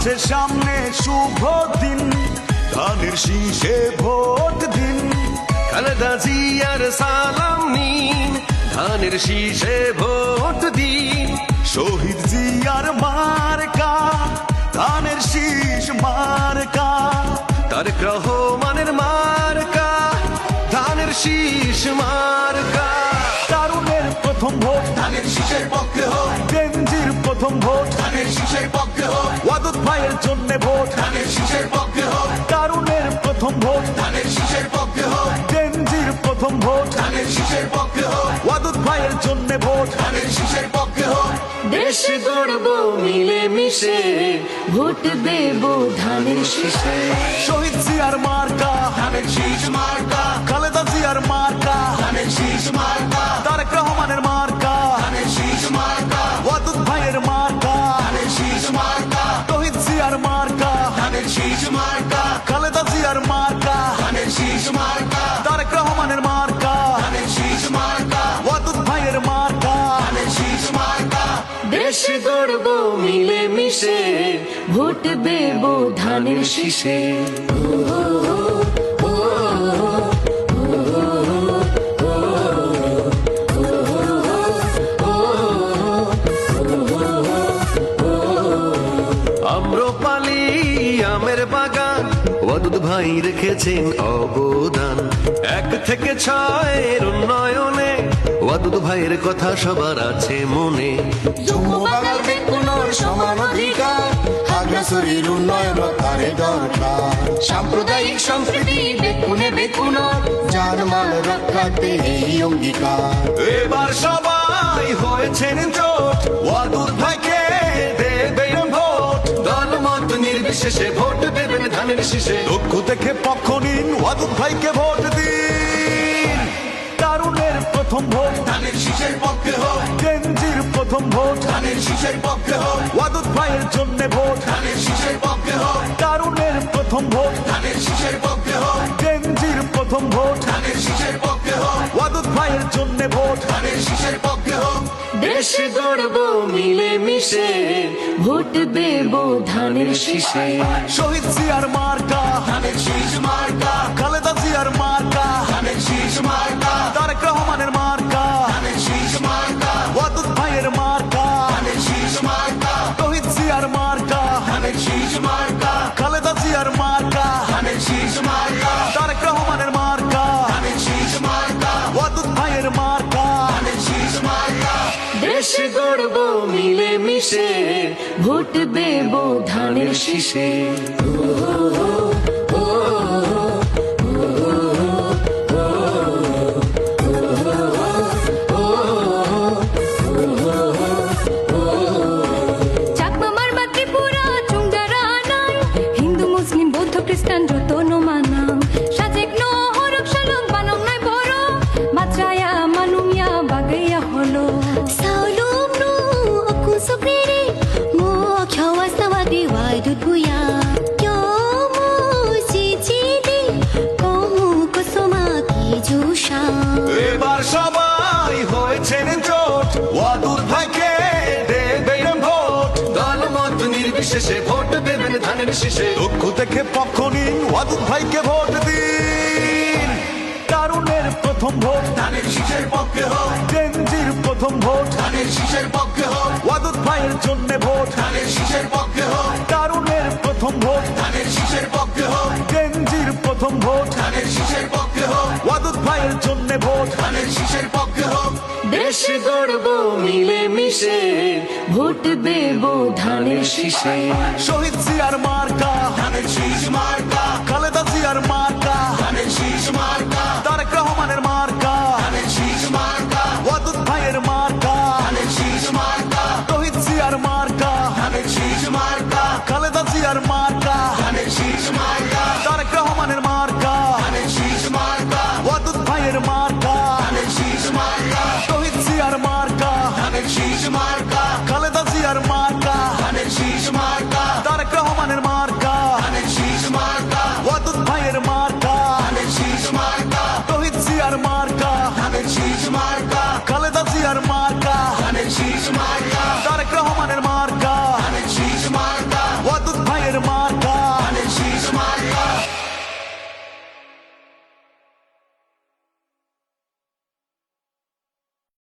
সামনে শুভ দিন। ধানের শীষে ভোট দিন। খালেদা জিয়ার সালাম নিন। ধানের শীষে ভোট দিন। শহীদ জিয়ার মার্কা, ধানের শীষ মার্কা, তারেক রহমানের মার্কা, ধানের শীষ মার্কা। ভোট ধানের শীষের পক্ষে হোক ওয়াদুদ ভাইয়ের জন্য ভোট। ধানের শীষের পক্ষে হোক দেশ গড়ব মিলে মিশে ভোট দেব ধানের শীষে। ভোট দেব ধানের শীষে। আম্রপালি আমের বাগান ওয়াদুদ ভাই রেখেছেন অবদান। এক থেকে ছয়ের উন্নয়নে ওয়াদুদ ভাইয়ের কথা সবার আছে মনে। সমান অধিকার খাগড়াছড়ির উন্নয়ন তারে দরকার। সাম্প্রদায়িক সম্প্রীতি বেকুনে বেকুনোর জানমাল রক্ষাতে এই অঙ্গীকার। এবার সবাই হয়েছেন জোট ওয়াদুদ ভাইকে নির্বিশেষে ভোট দেবেন ধানের শীষে। লক্ষ্য থেকে পক্ষ নিন ওয়াদুদ ভাইকে ভোট দিন। তারুণের প্রথম ভোট। ধানের শীষের পক্ষে হোক। গেঞ্জির প্রথম ভোট। ধানের শীষের পক্ষে হোক। ওয়াদুদ ভাইয়ের জন্য ভোট। ধানের শীষের পক্ষে হোক। তারুণের প্রথম ভোট। ধানের শীষের পক্ষে হোক। গেঞ্জির প্রথম ভোট। ধানের শীষের পক্ষে হোক। ওয়াদুদ ভাইয়ের জন্য ভোট। ধানের শীষের পক্ষে হোক। দেশ গড়ব মিলে মিশে ভোট দেব ধানের শীষে। শহীদ সিয়ার মার্কা মার্কা। দেশ গড়ব মিলে মিশে ভোট দেব ধানের শীষে। এবার সবাই হয়েছেন জোট ওয়াদুদ ভাইকে দেবেন ভোট দলমত নির্বিশেষে ভোট দেবেন ধানের শীষে লক্ষ্য থেকে পক্ষ নিন ওয়াদুদ ভাইকে ভোট দিন তারুণের প্রথম ভোট ধানের শীষের পক্ষে হোক প্রথম ভোট। ধানের শীষের পক্ষে হোক। ওয়াদুদ ভাইয়ের জন্য ভোট। ধানের শীষের পক্ষে হোক। তারুণের প্রথম ভোট। ধানের শীষের পক্ষে হোক। গেঞ্জির প্রথম ভোট। ধানের শীষের পক্ষে হোক। ওয়াদুদ ভাইয়ের জন্য ভোট। ধানের শীষের পক্ষে হোক। দেশ গড়ব মিলে মিশে ভোট দেব ধানের শীষে। শহীদ জিয়ার মার্কা। ধানের শীষ মার্কা। খালেদা জিয়ার মার্কা। ধানের শীষ মার্কা। খালেদা জিয়ার মার্কা। ধানের শীষ মার্কা।